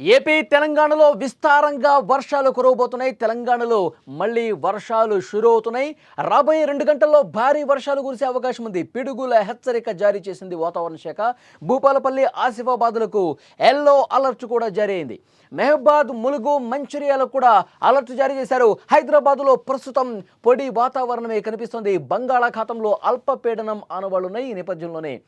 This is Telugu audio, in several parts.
ఏపీ తెలంగాణలో విస్తారంగా వర్షాలు కురవబోతున్నాయి. తెలంగాణలో మళ్ళీ వర్షాలు అవుతున్నాయి రాబోయే రెండు గంటల్లో భారీ వర్షాలు కురిసే అవకాశం ఉంది. పిడుగుల హెచ్చరిక జారీ చేసింది వాతావరణ శాఖ. భూపాలపల్లి ఆసిఫాబాద్లకు ఎల్లో అలర్ట్ కూడా జారీ అయింది. మెహబాద్ ములుగు మంచిర్యాలకు కూడా అలర్ట్ జారీ చేశారు. హైదరాబాద్లో ప్రస్తుతం పొడి వాతావరణమే కనిపిస్తుంది. బంగాళాఖాతంలో అల్పపీడనం ఆనవాళ్ళున్నాయి ఈ నేపథ్యంలోనే.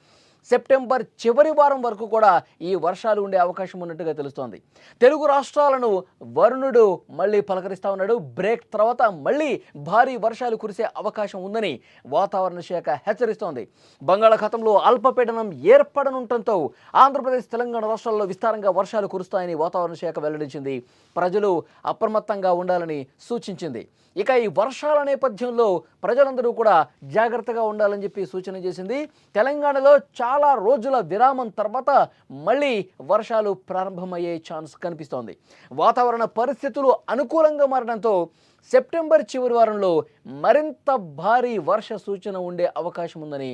సెప్టెంబర్ చివరి వారం వరకు కూడా ఈ వర్షాలు ఉండే అవకాశం ఉన్నట్టుగా తెలుస్తోంది. తెలుగు రాష్ట్రాలను వరుణుడు మళ్ళీ పలకరిస్తా ఉన్నాడు. బ్రేక్ తర్వాత మళ్ళీ భారీ వర్షాలు కురిసే అవకాశం ఉందని వాతావరణ శాఖ హెచ్చరిస్తోంది. బంగాళాఖాతంలో అల్పపీడనం ఏర్పడనుండటంతో ఆంధ్రప్రదేశ్ తెలంగాణ రాష్ట్రాల్లో విస్తారంగా వర్షాలు కురుస్తాయని వాతావరణ శాఖ వెల్లడించింది. ప్రజలు అప్రమత్తంగా ఉండాలని సూచించింది. ఇక ఈ వర్షాల నేపథ్యంలో ప్రజలందరూ కూడా జాగ్రత్తగా ఉండాలని చెప్పి సూచన చేసింది. తెలంగాణలో చాలా చాలా రోజుల విరామం తర్వాత మళ్ళీ వర్షాలు ప్రారంభమయ్యే ఛాన్స్ కనిపిస్తోంది. వాతావరణ పరిస్థితులు అనుకూలంగా మారడంతో సెప్టెంబర్ చివరి వారంలో మరింత భారీ వర్ష సూచన ఉండే అవకాశం ఉందని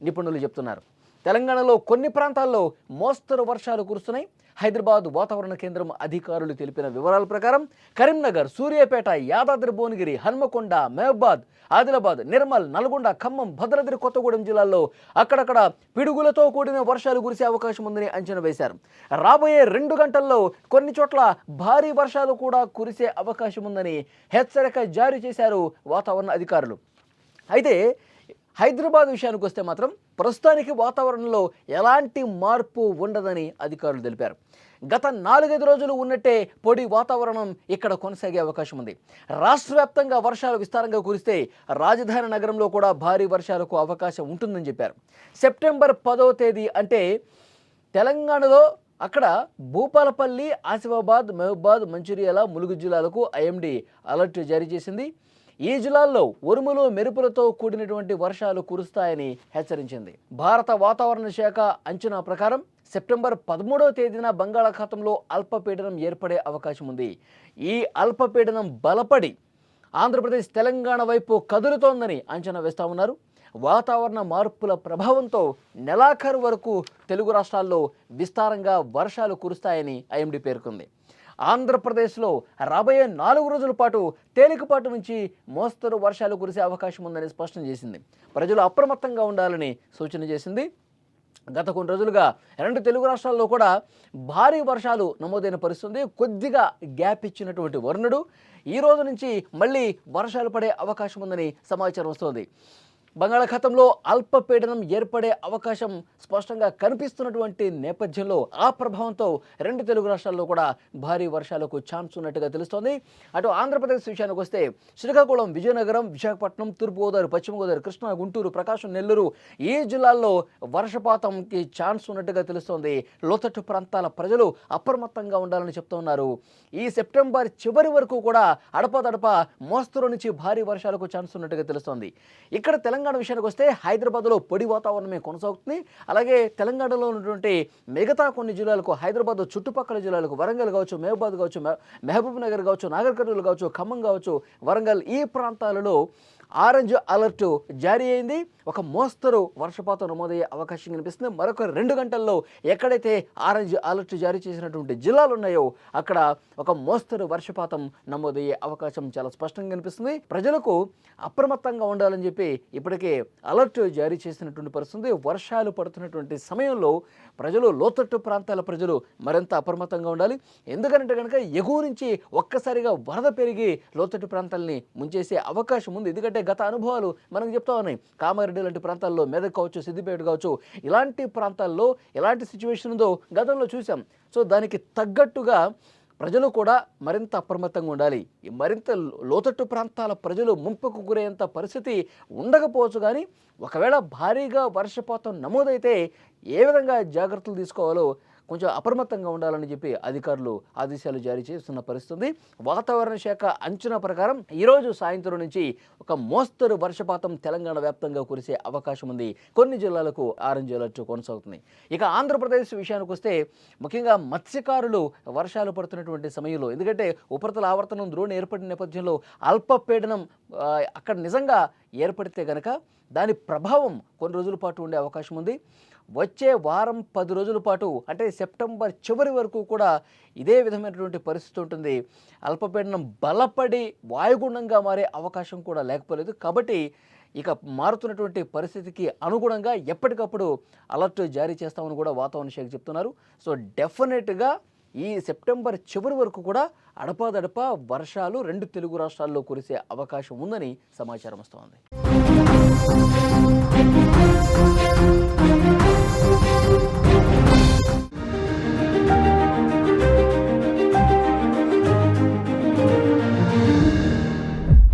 నిపుణులు చెప్తున్నారు. తెలంగాణలో కొన్ని ప్రాంతాల్లో మోస్తరు వర్షాలు కురుస్తున్నాయి. హైదరాబాద్ వాతావరణ కేంద్రం అధికారులు తెలిపిన వివరాల ప్రకారం కరీంనగర్ సూర్యాపేట యాదాద్రి భువనగిరి హన్మకొండ మహబాద్ ఆదిలాబాద్ నిర్మల్ నల్గొండ ఖమ్మం భద్రాద్రి కొత్తగూడెం జిల్లాల్లో అక్కడక్కడ పిడుగులతో కూడిన వర్షాలు కురిసే అవకాశం ఉందని అంచనా వేశారు. రాబోయే రెండు గంటల్లో కొన్ని చోట్ల భారీ వర్షాలు కూడా కురిసే అవకాశం ఉందని హెచ్చరిక జారీ చేశారు వాతావరణ అధికారులు. అయితే హైదరాబాద్ విషయానికి వస్తే మాత్రం ప్రస్తుతానికి వాతావరణంలో ఎలాంటి మార్పు ఉండదని అధికారులు తెలిపారు. గత నాలుగైదు రోజులు ఉన్నట్టే పొడి వాతావరణం ఇక్కడ కొనసాగే అవకాశం ఉంది. రాష్ట్ర వ్యాప్తంగా వర్షాలు విస్తారంగా కురిస్తే రాజధాని నగరంలో కూడా భారీ వర్షాలకు అవకాశం ఉంటుందని చెప్పారు. సెప్టెంబర్ పదో తేదీ అంటే తెలంగాణలో అక్కడ భూపాలపల్లి ఆసిఫాబాద్ మహబాద్ మంచిర్యాల ములుగు జిల్లాలకు ఐఎండీ అలర్ట్ జారీ చేసింది. ఈ జిల్లాల్లో ఉరుములు మెరుపులతో కూడినటువంటి వర్షాలు కురుస్తాయని హెచ్చరించింది. భారత వాతావరణ శాఖ అంచనా ప్రకారం సెప్టెంబర్ పదమూడవ తేదీన బంగాళాఖాతంలో అల్పపీడనం ఏర్పడే అవకాశం ఉంది. ఈ అల్పపీడనం బలపడి ఆంధ్రప్రదేశ్ తెలంగాణ వైపు కదులుతోందని అంచనా వేస్తా ఉన్నారు. వాతావరణ మార్పుల ప్రభావంతో నెలాఖరు వరకు తెలుగు రాష్ట్రాల్లో విస్తారంగా వర్షాలు కురుస్తాయని ఐఎండీ పేర్కొంది. ఆంధ్రప్రదేశ్లో రాబోయే నాలుగు రోజుల పాటు తేలికపాటు నుంచి మోస్తరు వర్షాలు కురిసే అవకాశం ఉందని స్పష్టం చేసింది. ప్రజలు అప్రమత్తంగా ఉండాలని సూచన చేసింది. గత కొన్ని రోజులుగా రెండు తెలుగు రాష్ట్రాల్లో కూడా భారీ వర్షాలు నమోదైన పరిస్థితుంది. కొద్దిగా గ్యాప్ ఇచ్చినటువంటి వరుణుడు. ఈ రోజు నుంచి మళ్ళీ వర్షాలు పడే అవకాశం ఉందని సమాచారం వస్తోంది. బంగాళాఖాతంలో అల్పపీడనం ఏర్పడే అవకాశం స్పష్టంగా కనిపిస్తున్నటువంటి నేపథ్యంలో ఆ ప్రభావంతో రెండు తెలుగు రాష్ట్రాల్లో కూడా భారీ వర్షాలకు ఛాన్స్ ఉన్నట్టుగా తెలుస్తోంది. అటు ఆంధ్రప్రదేశ్ విషయానికి వస్తే శ్రీకాకుళం విజయనగరం విశాఖపట్నం తూర్పుగోదావరి పశ్చిమ గోదావరి కృష్ణా గుంటూరు ప్రకాశం నెల్లూరు ఈ జిల్లాల్లో వర్షపాతంకి ఛాన్స్ ఉన్నట్టుగా తెలుస్తోంది. లోతట్టు ప్రాంతాల ప్రజలు అప్రమత్తంగా ఉండాలని చెప్తున్నారు. ఈ సెప్టెంబర్ చివరి వరకు కూడా అడపదడప మోస్తరు నుంచి భారీ వర్షాలకు ఛాన్స్ ఉన్నట్టుగా తెలుస్తోంది. ఇక్కడ తెలంగాణ విషయానికి వస్తే హైదరాబాద్లో పొడి వాతావరణమే కొనసాగుతుంది. అలాగే తెలంగాణలో ఉన్నటువంటి మిగతా కొన్ని జిల్లాలకు హైదరాబాద్ చుట్టుపక్కల జిల్లాలకు వరంగల్ కావచ్చు మహబూబాద్ కావచ్చు మె- మహబూబ్ నగర్ కావచ్చు నాగర్ కర్నూలు కావచ్చు ఖమ్మం కావచ్చు వరంగల్ ఈ ప్రాంతాలలో ఆరెంజ్ అలర్ట్ జారీ అయింది. ఒక మోస్తరు వర్షపాతం నమోదయ్యే అవకాశం కనిపిస్తుంది. మరొక రెండు గంటల్లో ఎక్కడైతే ఆరెంజ్ అలర్ట్ జారీ చేసినటువంటి జిల్లాలు ఉన్నాయో అక్కడ ఒక మోస్తరు వర్షపాతం నమోదయ్యే అవకాశం చాలా స్పష్టంగా కనిపిస్తుంది. ప్రజలకు అప్రమత్తంగా ఉండాలని చెప్పి ఇప్పటికే అలర్ట్ జారీ చేసినటువంటి పరిస్థితి. వర్షాలు పడుతున్నటువంటి సమయంలో ప్రజలు లోతట్టు ప్రాంతాల ప్రజలు మరింత అప్రమత్తంగా ఉండాలి. ఎందుకంటే కనుక ఎగువ నుంచి ఒక్కసారిగా వరద పెరిగి లోతట్టు ప్రాంతాలని ముంచేసే అవకాశం ఉంది. ఎందుకంటే గత అనుభవాలు మనకు చెప్తా ఉన్నాయి. కామారెడ్డి లాంటి ప్రాంతాల్లో మెదక్ కావచ్చు సిద్దిపేట కావచ్చు ఇలాంటి ప్రాంతాల్లో ఎలాంటి సిచ్యువేషన్ ఉందో గతంలో చూసాం సో దానికి తగ్గట్టుగా ప్రజలు కూడా మరింత అప్రమత్తంగా ఉండాలి. మరింత లోతట్టు ప్రాంతాల ప్రజలు ముంపుకు గురయ్యేంత పరిస్థితి ఉండకపోవచ్చు కానీ ఒకవేళ భారీగా వర్షపాతం నమోదైతే ఏ విధంగా జాగ్రత్తలు తీసుకోవాలో కొంచెం అప్రమత్తంగా ఉండాలని చెప్పి అధికారులు ఆదేశాలు జారీ చేస్తున్న పరిస్థితి వాతావరణ శాఖ అంచనా ప్రకారం ఈరోజు సాయంత్రం నుంచి ఒక మోస్తరు వర్షపాతం తెలంగాణ వ్యాప్తంగా కురిసే అవకాశం ఉంది. కొన్ని జిల్లాలకు ఆరెంజ్ అలర్ట్ కొనసాగుతుంది. ఇక ఆంధ్రప్రదేశ్ విషయానికి వస్తే ముఖ్యంగా మత్స్యకారులు వర్షాలు పడుతున్నటువంటి సమయంలో ఎందుకంటే ఉపరితల ఆవర్తనం ద్రోణి ఏర్పడిన నేపథ్యంలో అల్పపీడనం అక్కడ నిజంగా ఏర్పడితే గనక దాని ప్రభావం కొన్ని రోజుల పాటు ఉండే అవకాశం ఉంది. వచ్చే వారం పది రోజుల పాటు అంటే సెప్టెంబర్ చివరి వరకు కూడా ఇదే విధమైనటువంటి పరిస్థితి ఉంటుంది. అల్పపీడనం బలపడి వాయుగుండంగా మారే అవకాశం కూడా లేకపోలేదు. కాబట్టి ఇక మారుతున్నటువంటి పరిస్థితికి అనుగుణంగా ఎప్పటికప్పుడు అలర్ట్ జారీ చేస్తామని కూడా వాతావరణ శాఖ చెప్తున్నారు. సో డెఫినెట్గా ఈ సెప్టెంబర్ చివరి వరకు కూడా అడపాదడపా వర్షాలు రెండు తెలుగు రాష్ట్రాల్లో కురిసే అవకాశం ఉందని సమాచారం వస్తోంది.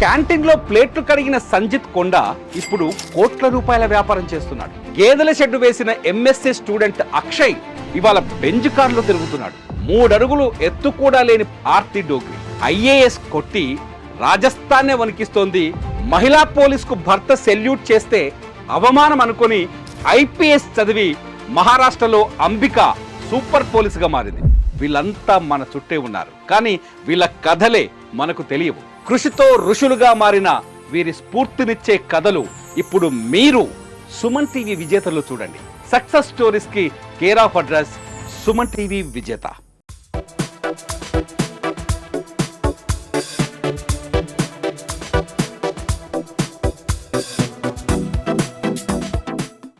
క్యాంటీన్లో ప్లేట్లు కడిగిన సంజిత్ కొండ ఇప్పుడు కోట్ల రూపాయల వ్యాపారం చేస్తున్నాడు. గేదెల షెడ్డు వేసిన ఎంఎస్సీ స్టూడెంట్ అక్షయ్ ఇవాళ బెంజ్ కార్లో తిరుగుతున్నాడు. మూడడుగులు ఎత్తు కూడా లేని ఆర్తి డోగ్రి. ఐఏఎస్ కొట్టి రాజస్థాన్నే వణికిస్తోంది. మహిళా పోలీస్కు భర్త సెల్యూట్ చేస్తే అవమానం అనుకొని ఐపీఎస్ చదివి మహారాష్ట్రలో అంబిక సూపర్ పోలీసుగా మారింది. వీళ్ళంతా మన చుట్టే ఉన్నారు. కానీ వీళ్ళ కథలే మనకు తెలియవు. కృషితో ఋషులుగా మారిన వీరి స్ఫూర్తినిచ్చే కథలు ఇప్పుడు మీరు సుమన్ టీవీ విజేతలు చూడండి. Success స్టోరీస్కి care of address Suman TV విజేత.